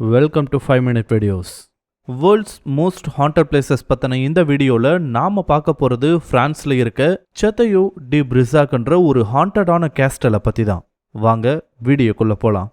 Welcome to five minute videos world's most haunted places பற்றின இந்த வீடியோவில் நாம் பார்க்க போகிறது ஃப்ரான்ஸில் இருக்க செத்தையோ டி பிரிசாக்ன்ற ஒரு ஹாண்டடான கேஸ்டலை பற்றி தான் வாங்க வீடியோக்குள்ளே போகலாம்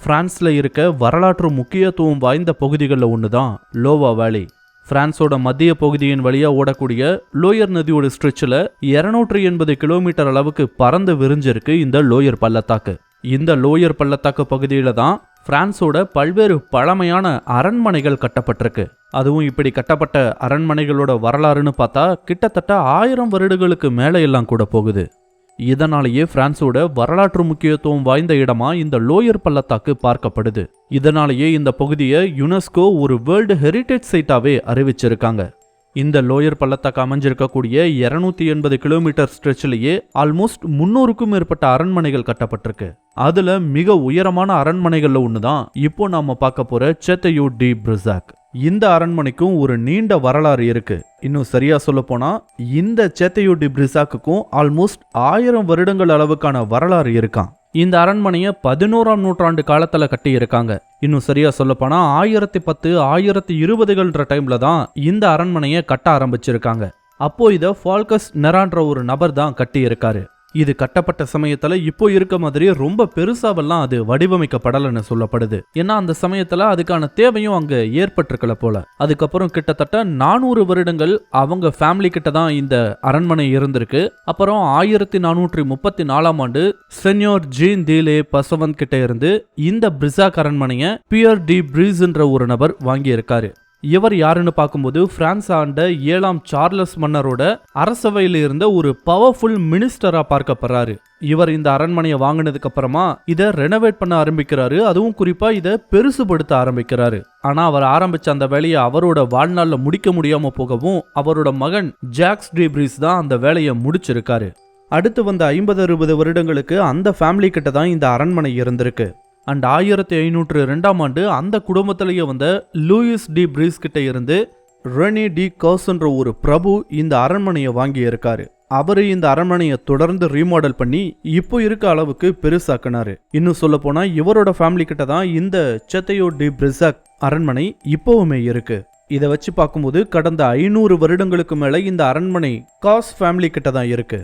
ஃப்ரான்ஸில் இருக்க வரலாற்று முக்கியத்துவம் வாய்ந்த பகுதிகளில் ஒன்று தான் லோவா வேலி. பிரான்ஸோட மத்திய பகுதியின் வழியாக ஓடக்கூடிய லோயர் நதியோட ஸ்ட்ரெச்சில் இருநூற்றி எண்பது கிலோமீட்டர் அளவுக்கு பறந்து விரிஞ்சிருக்கு இந்த லோயர் பள்ளத்தாக்கு. இந்த லோயர் பள்ளத்தாக்கு பகுதியில் தான் பிரான்ஸோட பல்வேறு பழமையான அரண்மனைகள் கட்டப்பட்டிருக்கு. அதுவும் இப்படி கட்டப்பட்ட அரண்மனைகளோட வரலாறுன்னு பார்த்தா கிட்டத்தட்ட ஆயிரம் வருடங்களுக்கு மேலே எல்லாம் கூட போகுது. இதனாலேயே பிரான்ஸோட வரலாற்று முக்கியத்துவம் வாய்ந்த இடமா இந்த லோயர் பள்ளத்தாக்கு பார்க்கப்படுது. இதனாலேயே இந்த பகுதியை யுனெஸ்கோ ஒரு வேர்ல்டு ஹெரிடேஜ் சைட்டாவே அறிவிச்சிருக்காங்க. இந்த லோயர் பள்ளத்தாக்கு அமைஞ்சிருக்கக்கூடிய இருநூத்தி எண்பது கிலோமீட்டர் ஸ்ட்ரெச்சிலேயே ஆல்மோஸ்ட் முன்னூறுக்கும் மேற்பட்ட அரண்மனைகள் கட்டப்பட்டிருக்கு. அதுல மிக உயரமான அரண்மனைகள்ல ஒன்று தான் இப்போ நாம பார்க்க போற செத்தையோ டி பிரிசாக். இந்த அரண்மனைக்கும் ஒரு நீண்ட வரலாறு இருக்கு. இன்னும் சரியா சொல்ல போனா இந்த சேத்தையு டி பிரிசாக்குக்கும் ஆல்மோஸ்ட் ஆயிரம் வருடங்கள் அளவுக்கான வரலாறு இருக்கான் இந்த அரண்மனையை பதினோராம் நூற்றாண்டு காலத்துல கட்டி இருக்காங்க இன்னும் சரியா சொல்ல போனா ஆயிரத்தி பத்து ஆயிரத்தி இருபதுகள்ன்ற டைம்ல தான் இந்த அரண்மனையை கட்ட ஆரம்பிச்சிருக்காங்க. அப்போ இதை ஃபால்கஸ் நெரான்ற ஒரு நபர் தான் கட்டி இருக்காரு இது கட்டப்பட்ட சமயத்துல இப்போ இருக்க மாதிரி ரொம்ப பெருசாவெல்லாம் அது வடிவமைக்கப்படலைன்னு சொல்லப்படுது. ஏன்னா அந்த சமயத்துல அதுக்கான தேவையும் அங்க ஏற்பட்டிருக்கல போல. அதுக்கப்புறம் கிட்டத்தட்ட நானூறு வருடங்கள் அவங்க ஃபேமிலி கிட்ட தான் இந்த அரண்மனை இருந்திருக்கு. அப்புறம் ஆயிரத்தி நானூற்றி முப்பத்தி நாலாம் ஆண்டு சென்யோர் ஜீன் தீலே பசவந்த் கிட்ட இருந்து இந்த பிரிசாக் அரண்மனையை பியர் டி பிரீஸ்ன்ற ஒரு நபர் வாங்கியிருக்காரு. இவர் யாருன்னு பார்க்கும்போது பிரான்ஸ் ஆண்ட ஏழாம் சார்லஸ் மன்னரோட அரசவையில் இருந்த ஒரு பவர்ஃபுல் மினிஸ்டரா பார்க்கப்படுறாரு. இவர் இந்த அரண்மனையை வாங்கினதுக்கு அப்புறமா இதை ரெனோவேட் பண்ண ஆரம்பிக்கிறாரு. அதுவும் குறிப்பா இதை பெருசுபடுத்த ஆரம்பிக்கிறாரு. ஆனா அவர் ஆரம்பிச்ச அந்த வேலையை அவரோட வாழ்நாளில் முடிக்க முடியாம போகவும் அவரோட மகன் ஜாக்ஸ் டிப்ரீஸ் தான் அந்த வேலையை முடிச்சிருக்காரு. அடுத்து வந்த ஐம்பது அறுபது வருடங்களுக்கு அந்த ஃபேமிலி கிட்ட தான் இந்த அரண்மனை இருந்திருக்கு. அண்ட் ஆயிரத்தி ஐநூற்று ரெண்டாம் ஆண்டு அந்த குடும்பத்திலேயே வந்த லூயிஸ் டி பிரீஸ் கிட்ட இருந்து ரெனி டி கர்ஸ்ன்ற ஒரு பிரபு இந்த அரண்மனையை வாங்கி இருக்காரு அவரு இந்த அரண்மனையை தொடர்ந்து ரீமாடல் பண்ணி இப்போ இருக்க அளவுக்கு பெருசாக்குனாரு. இன்னும் சொல்ல போனா இவரோட ஃபேமிலி கிட்ட தான் இந்த செத்தையோ டி பிரிசாக் அரண்மனை இப்போவுமே இருக்கு. இதை வச்சு பார்க்கும்போது கடந்த ஐநூறு வருடங்களுக்கு மேல இந்த அரண்மனை காஸ் ஃபேமிலி கிட்ட தான் இருக்கு.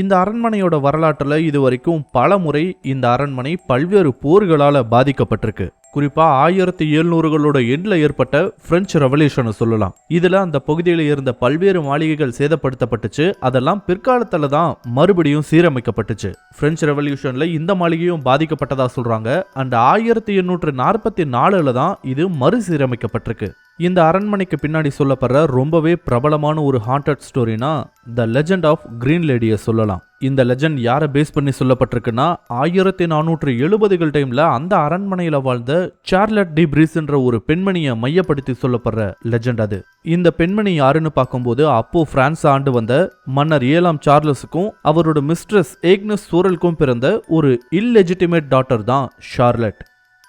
இந்த அரண்மனையோட வரலாற்றில் இது வரைக்கும் பல முறை இந்த அரண்மனை பல்வேறு போர்களால் பாதிக்கப்பட்டிருக்கு. குறிப்பாக ஆயிரத்தி எழுநூறுகளோட எண்டில் ஏற்பட்ட பிரெஞ்சு ரெவல்யூஷனை சொல்லலாம். இதில் அந்த பகுதியில் இருந்த பல்வேறு மாளிகைகள் சேதப்படுத்தப்பட்டுச்சு. அதெல்லாம் பிற்காலத்தில் தான் மறுபடியும் சீரமைக்கப்பட்டுச்சு. பிரெஞ்சு ரெவல்யூஷனில் இந்த மாளிகையும் பாதிக்கப்பட்டதாக சொல்கிறாங்க அண்ட் ஆயிரத்தி எண்ணூற்று நாற்பத்தி நாலுல தான் இது மறுசீரமைக்கப்பட்டிருக்கு. இந்த அரண்மனைக்கு பின்னாடி சொல்லப்படுற ரொம்பவே பிரபலமான ஒரு ஹாண்டட் ஸ்டோரினா த லெஜெண்ட் ஆஃப் கிரீன் லேடியை சொல்லலாம். இந்த லெஜண்ட் யாரை பேஸ் பண்ணி சொல்லப்பட்டிருக்குன்னா ஆயிரத்தி நானூற்று எழுபதுகள் டைம்ல அந்த அரண்மனையில வாழ்ந்த சார்லட் டி பிரீஸ்ன்ற ஒரு பெண்மணியை மையப்படுத்தி சொல்லப்படுற லெஜெண்ட் அது. இந்த பெண்மணி யாருன்னு பார்க்கும்போது அப்போ பிரான்ஸ் ஆண்டு வந்த மன்னர் ஏழாம் சார்லஸுக்கும் அவரோட மிஸ்ட்ரஸ் ஏக்னஸ் சூரலுக்கும் பிறந்த ஒரு இல்லெஜிட்டிமேட் டாட்டர் தான் ஷார்லட்.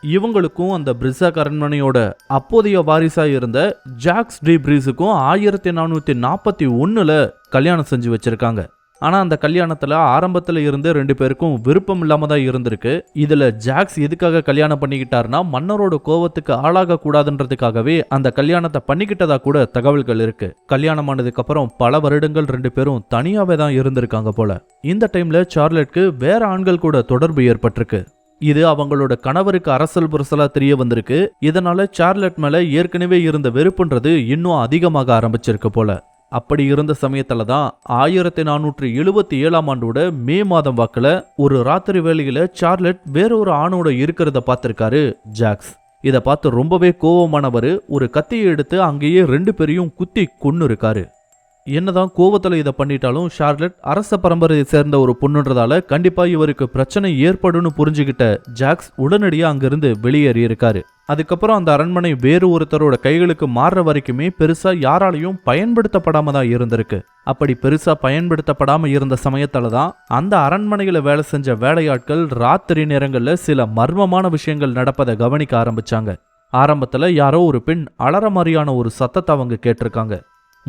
இவங்களுக்கும் அந்த பிரிசாக் அரண்மனையோட அப்போதைய வாரிசாக இருந்த ஜாக்ஸ் டி பிரீஸுக்கும் ஆயிரத்தி நானூற்றி நாற்பத்தி ஒன்றில் கல்யாணம் செஞ்சு வச்சிருக்காங்க. ஆனால் அந்த கல்யாணத்தில் ஆரம்பத்தில் இருந்து ரெண்டு பேருக்கும் விருப்பம் இல்லாமல் தான் இருந்திருக்கு. இதில் ஜாக்ஸ் எதுக்காக கல்யாணம் பண்ணிக்கிட்டாருன்னா மன்னரோட கோவத்துக்கு ஆளாக கூடாதுன்றதுக்காகவே அந்த கல்யாணத்தை பண்ணிக்கிட்டதா கூட தகவல்கள் இருக்கு. கல்யாணம் ஆனதுக்கப்புறம் பல வருடங்கள் ரெண்டு பேரும் தனியாகவே தான் இருந்திருக்காங்க போல. இந்த டைம்ல சார்லெட்க்கு வேற ஆண்கள் கூட தொடர்பு ஏற்பட்டிருக்கு. இது அவங்களோட கணவருக்கு அரசல் புரசலா தெரிய வந்திருக்கு. இதனால சார்லட் மேல ஏற்கனவே இருந்த வெறுப்புன்றது இன்னும் அதிகமாக ஆரம்பிச்சிருக்கு போல. அப்படி இருந்த சமயத்தில் தான் ஆயிரத்தி நானூற்றி எழுபத்தி ஏழாம் ஆண்டோட மே மாதம் வாக்குல ஒரு ராத்திரி வேளையில சார்லட் வேறொரு ஆணோட இருக்கிறத பார்த்திருக்காரு ஜாக்ஸ். இதை பார்த்து ரொம்பவே கோபமானவர் ஒரு கத்தியை எடுத்து அங்கேயே ரெண்டு பேரையும் குத்தி கொன்னு இருக்காரு என்னதான் கோவத்தில் இதை பண்ணிட்டாலும் ஷார்லட் அரச பரம்பரையை சேர்ந்த ஒரு பொண்ணுன்றதால கண்டிப்பா இவருக்கு பிரச்சனை ஏற்படும்னு புரிஞ்சுக்கிட்ட ஜாக்ஸ் உடனடியாக அங்கிருந்து வெளியேறி இருக்காரு. அதுக்கப்புறம் அந்த அரண்மனை வேறு ஒருத்தரோட கைகளுக்கு மாறுற வரைக்குமே பெருசா யாராலையும் பயன்படுத்தப்படாம தான் இருந்திருக்கு. அப்படி பெருசா பயன்படுத்தப்படாம இருந்த சமயத்துல தான் அந்த அரண்மனையில வேலை செஞ்ச வேலையாட்கள் ராத்திரி நேரங்கள்ல சில மர்மமான விஷயங்கள் நடப்பதை கவனிக்க ஆரம்பிச்சாங்க. ஆரம்பத்துல யாரோ ஒரு பெண் அலற மாதிரியான ஒரு சத்தத்தை அவங்க கேட்டிருக்காங்க.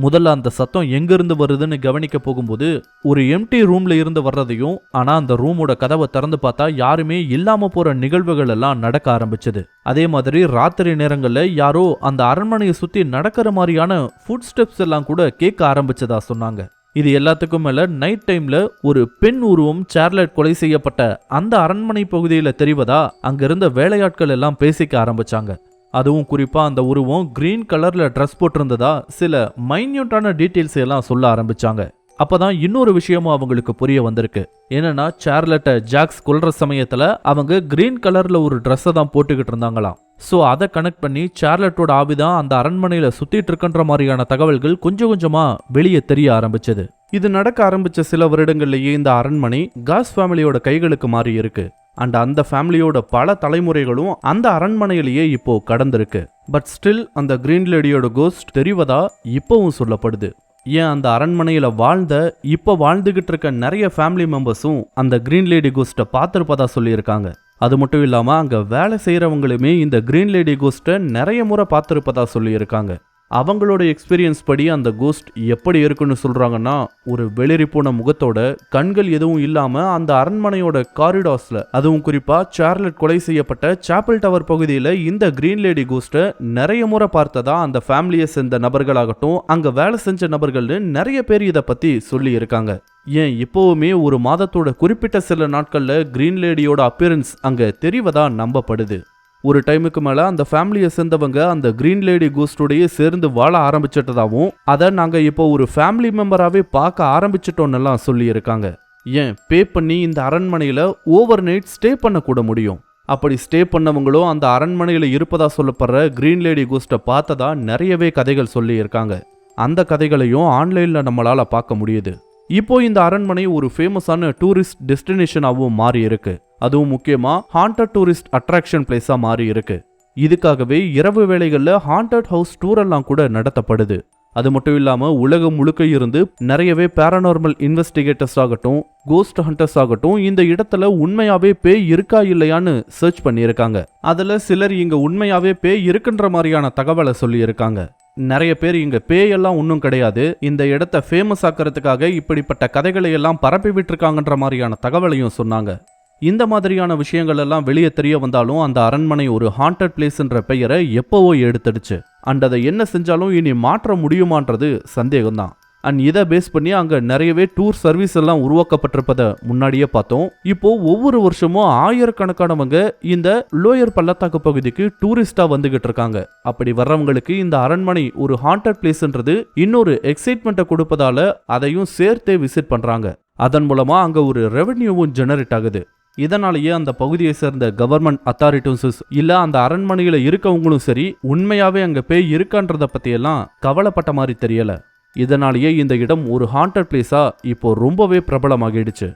முதல்ல அந்த சத்தம் எங்கிருந்து வருதுன்னு கவனிக்க போகும்போது ஒரு எம்டி ரூம்ல இருந்து வர்றதையும் ஆனா அந்த ரூமோட கதவை திறந்து பார்த்தா யாருமே இல்லாம போற நிகழ்வுகள் எல்லாம் நடக்க ஆரம்பிச்சது. அதே மாதிரி ராத்திரி நேரங்களில் யாரோ அந்த அரண்மனையை சுத்தி நடக்கிற மாதிரியான ஃபுட் ஸ்டெப்ஸ் எல்லாம் கூட கேட்க ஆரம்பிச்சதா சொன்னாங்க. இது எல்லாத்துக்கும் மேல நைட் டைம்ல ஒரு பெண் உருவம் சார்லட் கொலை செய்யப்பட்ட அந்த அரண்மனை பகுதியில தெரிவதா அங்கிருந்த வேலையாட்கள் எல்லாம் பேசிக்க ஆரம்பிச்சாங்க. அதுவும் குறிப்பாக அந்த உருவம் கிரீன் கலரில் ட்ரெஸ் போட்டிருந்ததா சில மைன்யூட்டான டீட்டெயில்ஸ் எல்லாம் சொல்ல ஆரம்பிச்சாங்க. அப்பதான் இன்னொரு விஷயமும் அவங்களுக்கு புரிய வந்திருக்கு. என்னன்னா சார்லட்டை ஜாக்ஸ் கொல்ற சமயத்துல அவங்க கிரீன் கலர்ல ஒரு ட்ரெஸ்ஸை தான் போட்டுக்கிட்டு இருந்தாங்களாம். ஸோ அதை கனெக்ட் பண்ணி சார்லட்டோட ஆவிதான் அந்த அரண்மனையில் சுற்றிட்டு இருக்குன்ற மாதிரியான தகவல்கள் கொஞ்சம் கொஞ்சமாக வெளியே தெரிய ஆரம்பிச்சது. இது நடக்க ஆரம்பிச்ச சில வருடங்கள்லயே இந்த அரண்மனை காஸ் ஃபேமிலியோட கைகளுக்கு மாறி இருக்கு அண்ட் அந்த ஃபேமிலியோட பல தலைமுறைகளும் அந்த அரண்மனையிலேயே இப்போ கடந்திருக்கு. பட் ஸ்டில் அந்த கிரீன் லேடியோட கோஸ்ட் தெரிவதா இப்போவும் சொல்லப்படுது. ஏன் அந்த அரண்மனையில் வாழ்ந்த இப்போ வாழ்ந்துகிட்டு இருக்க நிறைய ஃபேமிலி மெம்பர்ஸும் அந்த கிரீன் லேடி கோஸ்ட்டை பார்த்துருப்பதா சொல்லியிருக்காங்க. அது மட்டும் இல்லாமல் அங்கே வேலை செய்கிறவங்களுமே இந்த கிரீன் லேடி கோஸ்ட்டை நிறைய முறை பார்த்துருப்பதா சொல்லியிருக்காங்க. அவங்களோட எக்ஸ்பீரியன்ஸ் படி அந்த கோஸ்ட் எப்படி இருக்குன்னு சொல்கிறாங்கன்னா ஒரு வெளிரி போன முகத்தோட கண்கள் எதுவும் இல்லாமல் அந்த அரண்மனையோட காரிடார்ஸில் அதுவும் குறிப்பாக சார்லட் கொலை செய்யப்பட்ட சாப்பிள் டவர் பகுதியில் இந்த கிரீன் லேடி கோஸ்ட்டை நிறைய முறை பார்த்ததா அந்த ஃபேமிலியை சேர்ந்த நபர்களாகட்டும் அங்கே வேலை செஞ்ச நபர்கள்னு நிறைய பேர் இதை பற்றி சொல்லி இருக்காங்க. ஏன் இப்போவுமே ஒரு மாதத்தோட குறிப்பிட்ட சில நாட்களில் கிரீன் லேடியோட அப்பியரன்ஸ் அங்கே தெரிவதா நம்பப்படுது? ஒரு டைமுக்கு மேல அந்த ஃபேமிலியை சேர்ந்தவங்க அந்த கிரீன் லேடி கோஸ்டோடயே சேர்ந்து வாழ ஆரம்பிச்சிட்டதாகவும் அதை நாங்க இப்போ ஒரு ஃபேமிலி மெம்பராகவே பார்க்க ஆரம்பிச்சிட்டோன்னெல்லாம் சொல்லியிருக்காங்க. ஏன்? பே பண்ணி இந்த அரண்மனையில ஓவர் நைட் ஸ்டே பண்ண கூட முடியும். அப்படி ஸ்டே பண்ணவங்களும் அந்த அரண்மனையில இருப்பதா சொல்லப்படுற கிரீன் லேடி கோஸ்ட்டை பார்த்ததா நிறையவே கதைகள் சொல்லியிருக்காங்க. அந்த கதைகளையும் ஆன்லைன்ல நம்மளால பார்க்க முடியுது. இப்போ இந்த அரண்மனை ஒரு ஃபேமஸான டூரிஸ்ட் டெஸ்டினேஷனாகவும் மாறி இருக்கு. அதுவும் முக்கியமா ஹாண்டட் டூரிஸ்ட் அட்ராக்ஷன் பிளேஸா மாறி இருக்கு. இதுக்காகவே இரவு வேளைகள்ல ஹாண்டட் ஹவுஸ் டூர் எல்லாம் கூட நடத்தப்படுது. அது மட்டும் இல்லாம உலகம் முழுக்க இருந்து நிறையவே பேரநார்மல் இன்வெஸ்டிகேட்டர்ஸ் ஆகட்டும் கோஸ்ட் ஹண்டர்ஸ் ஆகட்டும் இந்த இடத்துல உண்மையாவே பேய் இருக்கா இல்லையான்னு சர்ச் பண்ணியிருக்காங்க. அதுல சிலர் இங்க உண்மையாவே பேய் இருக்குன்ற மாதிரியான தகவலை சொல்லியிருக்காங்க. நிறைய பேர் இங்க பேயெல்லாம் ஒன்றும் கிடையாது. இந்த இடத்த ஃபேமஸ் ஆக்கிறதுக்காக இப்படிப்பட்ட கதைகளை எல்லாம் பரப்பி விட்டுருக்காங்கன்ற மாதிரியான தகவலையும் சொன்னாங்க. இந்த மாதிரியான விஷயங்கள் எல்லாம் வெளியே தெரிய வந்தாலும் அந்த அரண்மனை ஒரு ஹாண்டட் பிளேஸ்ன்ற பெயரை எப்போவோ எடுத்துடுச்சு. அண்ட் அதை என்ன செஞ்சாலும் இனி மாற்ற முடியுமான்றது சந்தேகம்தான். அண்ட் இதை பேஸ் பண்ணி அங்கே நிறையவே டூர் சர்வீஸ் எல்லாம் உருவாக்கப்பட்டிருப்பதை முன்னாடியே பார்த்தோம். இப்போ ஒவ்வொரு வருஷமும் ஆயிரக்கணக்கானவங்க இந்த லோயர் பள்ளத்தாக்கு பகுதிக்கு டூரிஸ்டா வந்துகிட்டு இருக்காங்க. அப்படி வர்றவங்களுக்கு இந்த அரண்மனை ஒரு ஹாண்டட் பிளேஸ்ன்றது இன்னொரு எக்ஸைட்மெண்ட்டை கொடுப்பதால அதையும் சேர்த்தே விசிட் பண்றாங்க. அதன் மூலமா அங்க ஒரு ரெவென்யூவும் ஜெனரேட் ஆகுது. இதனாலேயே அந்த பகுதியை சேர்ந்த கவர்மெண்ட் அத்தாரிட்டிஸஸ் இல்லை அந்த அரண்மனையில் இருக்கவங்களும் சரி உண்மையாகவே அங்கே பேய் இருக்கான்றத பற்றியெல்லாம் கவலைப்பட்ட மாதிரி தெரியலை. இதனாலேயே இந்த இடம் ஒரு ஹாண்டட் பிளேஸாக இப்போ ரொம்பவே பிரபலமாகிடுச்சு.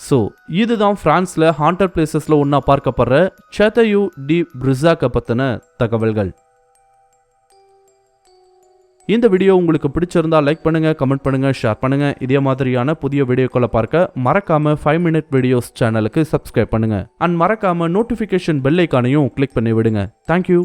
ஸோ இதுதான் ஃப்ரான்ஸில் ஹாண்டட் பிளேசஸில் ஒன்றா பார்க்கப்படுற சேத்தையூ டி பிரிசாக்கை பற்றின தகவல்கள். இந்த வீடியோ உங்களுக்கு பிடிச்சிருந்தா லைக் பண்ணுங்கள் கமெண்ட் பண்ணுங்க ஷேர் பண்ணுங்கள் இதே மாதிரியான புதிய வீடியோக்களை பார்க்க மறக்காமல் ஃபைவ் மினிட் வீடியோஸ் சேனலுக்கு சப்ஸ்கிரைப் பண்ணுங்க. அண்ட் மறக்காம நோட்டிஃபிகேஷன் பெல் ஐக்கானையும் கிளிக் பண்ணி விடுங்க. Thank you